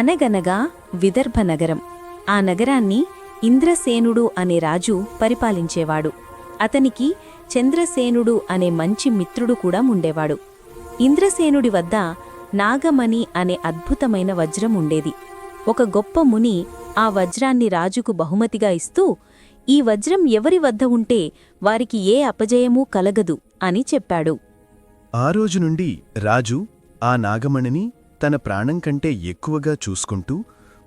అనగనగా విదర్భ నగరం. ఆ నగరాన్ని ఇంద్రసేనుడు అనే రాజు పరిపాలించేవాడు. అతనికి చంద్రసేనుడు అనే మంచి మిత్రుడు కూడా ఉండేవాడు ఇంద్రసేనుడి వద్ద నాగమణి అనే అద్భుతమైన వజ్రం ఉండేది. ఒక గొప్ప ముని ఆ వజ్రాన్ని రాజుకు బహుమతిగా ఇస్తూ ఈ వజ్రం ఎవరి వద్ద ఉంటే వారికి ఏ అపజయమూ కలగదు అని చెప్పాడు. ఆ రోజు నుండి రాజు ఆ నాగమణిని తన ప్రాణం కంటే ఎక్కువగా చూసుకుంటూ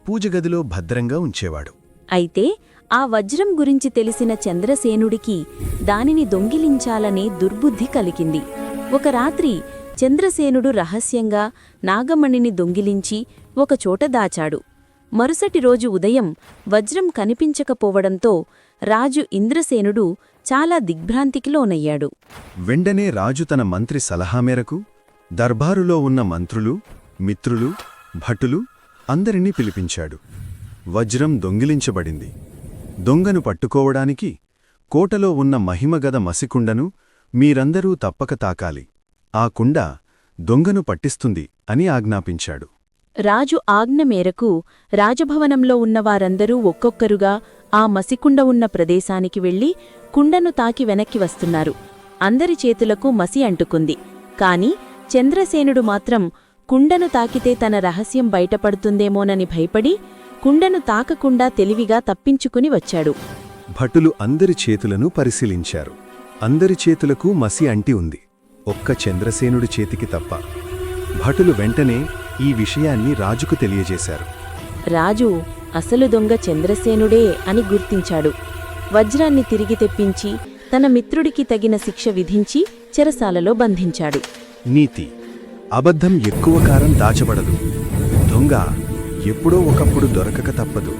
పూజగదిలో భద్రంగా ఉంచేవాడు. అయితే ఆ వజ్రం గురించి తెలిసిన చంద్రసేనుడికి దానిని దొంగిలించాలనే దుర్బుద్ధి కలిగింది. ఒక రాత్రి చంద్రసేనుడు రహస్యంగా నాగమణిని దొంగిలించి ఒకచోట దాచాడు. మరుసటి రోజు ఉదయం వజ్రం కనిపించకపోవడంతో రాజు ఇంద్రసేనుడు చాలా దిగ్భ్రాంతికి లోనయ్యాడు. వెండనే రాజు తన మంత్రి సలహా మేరకు దర్బారులో ఉన్న మంత్రులు మిత్రులు భటులు అందరినీ పిలిపించాడు. వజ్రం దొంగిలించబడింది. దొంగను పట్టుకోవడానికి కోటలో ఉన్న మహిమగద మసికుండను మీరందరూ తప్పక తాకాలి. ఆ కుండ దొంగను పట్టిస్తుంది అని ఆజ్ఞాపించాడు. రాజు ఆజ్ఞ మేరకు రాజభవనంలో ఉన్నవారందరూ ఒక్కొక్కరుగా ఆ మసికుండ ఉన్న ప్రదేశానికి వెళ్ళి కుండను తాకి వెనక్కి వస్తున్నారు. అందరి చేతులకు మసి అంటుకుంది. కాని చంద్రసేనుడు మాత్రం కుండను తాకితే తన రహస్యం బయటపడుతుందేమోనని భయపడి కుండను తాకకుండా తెలివిగా తప్పించుకుని వచ్చాడు. భటులు అందరి చేతులను పరిశీలించారు. అందరి చేతులకు మసి అంటి ఉంది. ఒక్క చంద్రసేనుడి చేతికి తప్ప. భటులు వెంటనే ఈ విషయాన్ని రాజుకు తెలియజేశారు. రాజు అసలు దొంగ చంద్రసేనుడే అని గుర్తించాడు. వజ్రాన్ని తిరిగి తెప్పించి తన మిత్రుడికి తగిన శిక్ష విధించి చెరసాలలో బంధించాడు. నీతి అబద్ధం ఎక్కువ కారం దాచబడదు. దొంగ ఎప్పుడో ఒకప్పుడు దొరకక తప్పదు.